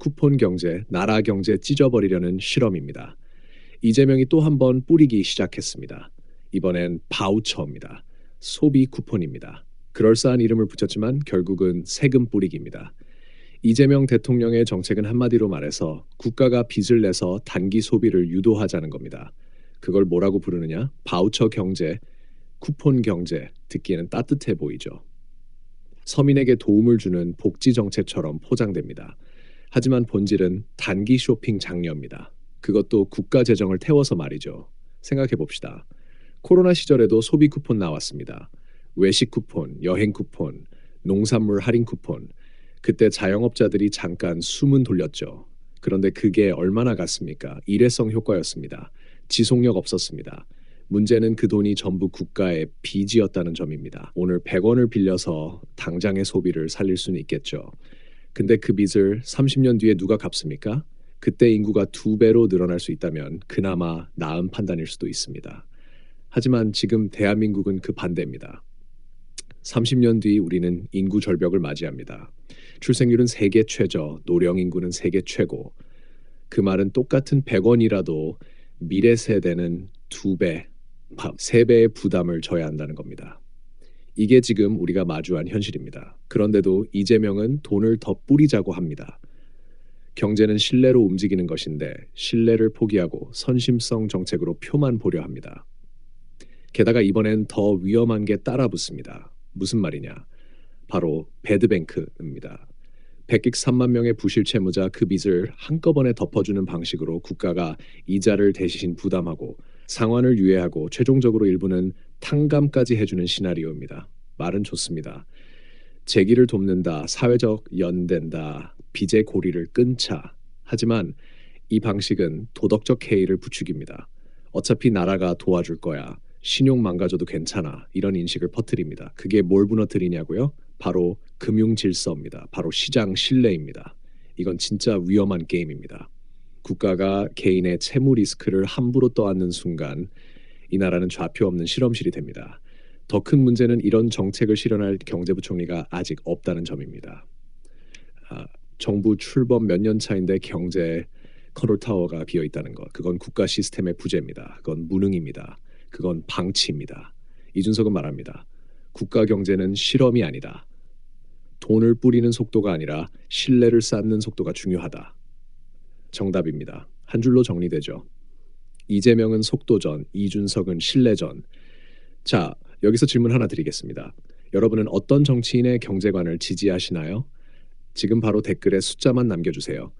쿠폰 경제, 나라 경제 찢어버리려는 실험입니다. 이재명이 또 한 번 뿌리기 시작했습니다. 이번엔 바우처입니다. 소비 쿠폰입니다. 그럴싸한 이름을 붙였지만 결국은 세금 뿌리기입니다. 이재명 대통령의 정책은 한마디로 말해서 국가가 빚을 내서 단기 소비를 유도하자는 겁니다. 그걸 뭐라고 부르느냐? 바우처 경제, 쿠폰 경제, 듣기에는 따뜻해 보이죠. 서민에게 도움을 주는 복지 정책처럼 포장됩니다. 하지만 본질은 단기 쇼핑 장려입니다. 그것도 국가 재정을 태워서 말이죠. 생각해 봅시다. 코로나 시절에도 소비 쿠폰 나왔습니다. 외식 쿠폰, 여행 쿠폰, 농산물 할인 쿠폰. 그때 자영업자들이 잠깐 숨은 돌렸죠. 그런데 그게 얼마나 갔습니까? 일회성 효과였습니다. 지속력 없었습니다. 문제는 그 돈이 전부 국가의 빚이었다는 점입니다. 오늘 100원을 빌려서 당장의 소비를 살릴 수는 있겠죠. 근데 그 빚을 30년 뒤에 누가 갚습니까? 그때 인구가 두 배로 늘어날 수 있다면 그나마 나은 판단일 수도 있습니다. 하지만 지금 대한민국은 그 반대입니다. 30년 뒤 우리는 인구 절벽을 맞이합니다. 출생률은 세계 최저, 노령 인구는 세계 최고. 그 말은 똑같은 100원이라도 미래 세대는 두 배, 세 배의 부담을 져야 한다는 겁니다. 이게 지금 우리가 마주한 현실입니다. 그런데도 이재명은 돈을 더 뿌리자고 합니다. 경제는 신뢰로 움직이는 것인데 신뢰를 포기하고 선심성 정책으로 표만 보려 합니다. 게다가 이번엔 더 위험한 게 따라붙습니다. 무슨 말이냐? 바로 배드뱅크입니다. 100억 3만 명의 부실 채무자 그 빚을 한꺼번에 덮어주는 방식으로 국가가 이자를 대신 부담하고 상환을 유예하고 최종적으로 일부는 탕감까지 해주는 시나리오입니다. 말은 좋습니다. 재기를 돕는다, 사회적 연된다, 빚의 고리를 끊자. 하지만 이 방식은 도덕적 해이를 부추깁니다. 어차피 나라가 도와줄 거야. 신용 망가져도 괜찮아. 이런 인식을 퍼뜨립니다. 그게 뭘 무너뜨리냐고요? 바로 금융 질서입니다. 바로 시장 신뢰입니다. 이건 진짜 위험한 게임입니다. 국가가 개인의 채무 리스크를 함부로 떠안는 순간 이 나라는 좌표 없는 실험실이 됩니다. 더 큰 문제는 이런 정책을 실현할 경제부총리가 아직 없다는 점입니다. 아, 정부 출범 몇 년 차인데 경제 컨트롤 타워가 비어 있다는 것. 그건 국가 시스템의 부재입니다. 그건 무능입니다. 그건 방치입니다. 이준석은 말합니다. 국가 경제는 실험이 아니다. 돈을 뿌리는 속도가 아니라 신뢰를 쌓는 속도가 중요하다. 정답입니다. 한 줄로 정리되죠. 이재명은 속도전, 이준석은 신뢰전. 자, 여기서 질문 하나 드리겠습니다. 여러분은 어떤 정치인의 경제관을 지지하시나요? 지금 바로 댓글에 숫자만 남겨주세요.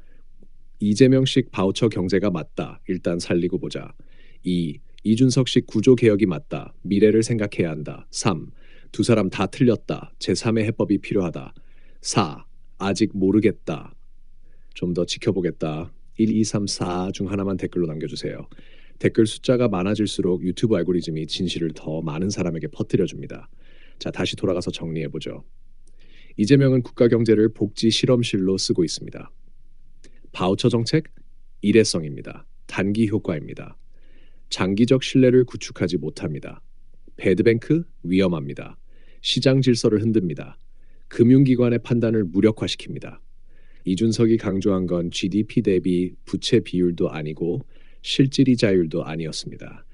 이재명식 바우처 경제가 맞다. 일단 살리고 보자. 2. 이준석식 구조 개혁이 맞다. 미래를 생각해야 한다. 3. 두 사람 다 틀렸다. 제3의 해법이 필요하다. 4. 아직 모르겠다. 좀 더 지켜보겠다. 1, 2, 3, 4 중 하나만 댓글로 남겨주세요. 댓글 숫자가 많아질수록 유튜브 알고리즘이 진실을 더 많은 사람에게 퍼뜨려 줍니다. 자, 다시 돌아가서 정리해 보죠. 이재명은 국가 경제를 복지 실험실로 쓰고 있습니다. 바우처 정책 일회성입니다. 단기 효과입니다. 장기적 신뢰를 구축하지 못합니다. 배드뱅크 위험합니다. 시장 질서를 흔듭니다. 금융기관의 판단을 무력화시킵니다. 이준석이 강조한 건 GDP 대비 부채 비율도 아니고 실질이 자율도 아니었습니다.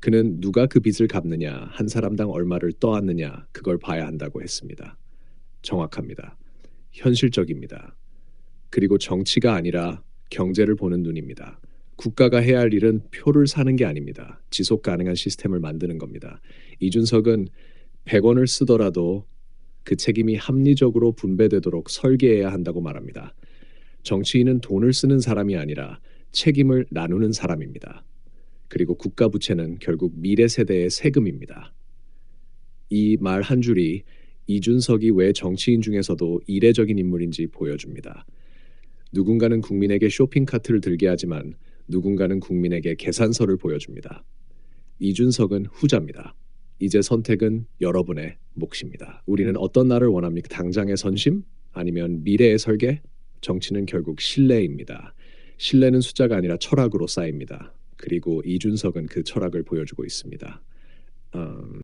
그는 누가 그 빚을 갚느냐, 한 사람당 얼마를 떠안느냐, 그걸 봐야 한다고 했습니다. 정확합니다. 현실적입니다. 그리고 정치가 아니라 경제를 보는 눈입니다. 국가가 해야 할 일은 표를 사는 게 아닙니다. 지속 가능한 시스템을 만드는 겁니다. 이준석은 100원을 쓰더라도 그 책임이 합리적으로 분배되도록 설계해야 한다고 말합니다. 정치인은 돈을 쓰는 사람이 아니라 책임을 나누는 사람입니다. 그리고 국가 부채는 결국 미래 세대의 세금입니다. 이 말 한 줄이 이준석이 왜 정치인 중에서도 이례적인 인물인지 보여줍니다. 누군가는 국민에게 쇼핑카트를 들게 하지만 누군가는 국민에게 계산서를 보여줍니다. 이준석은 후자입니다. 이제 선택은 여러분의 몫입니다. 우리는 어떤 나를 원합니까? 당장의 선심? 아니면 미래의 설계? 정치는 결국 신뢰입니다. 신뢰는 숫자가 아니라 철학으로 쌓입니다. 그리고 이준석은 그 철학을 보여주고 있습니다. 음...